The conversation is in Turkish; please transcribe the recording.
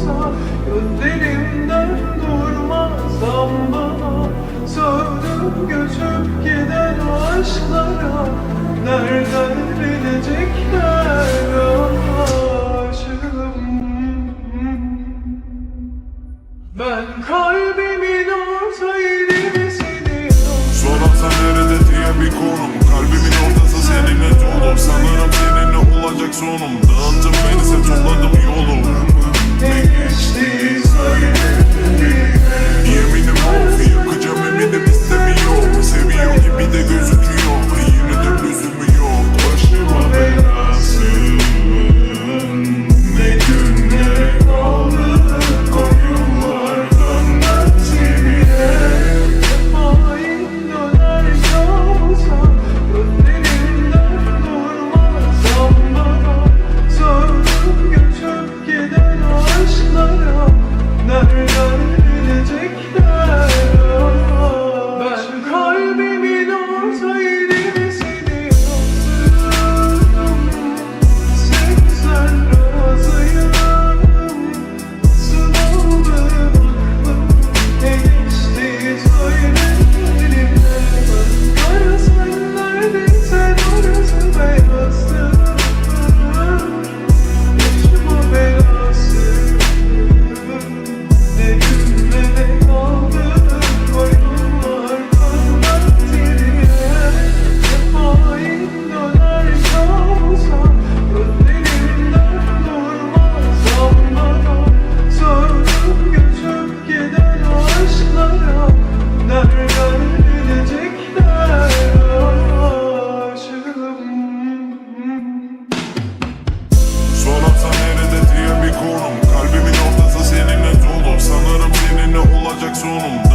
durmasa Gözlerimden durmaz bana Sövdüm göçüp giden aşklara Nereden bilecekler aşığım? Ben kalbimin orta yerisini Sorarsan nerede diye bir konum. Kalbimin ortası seninle dolu. Sanırım seninle olacak sonum. Dağıttın beni sen topladım yolu. Değişti söyle Yeminim olsun on them.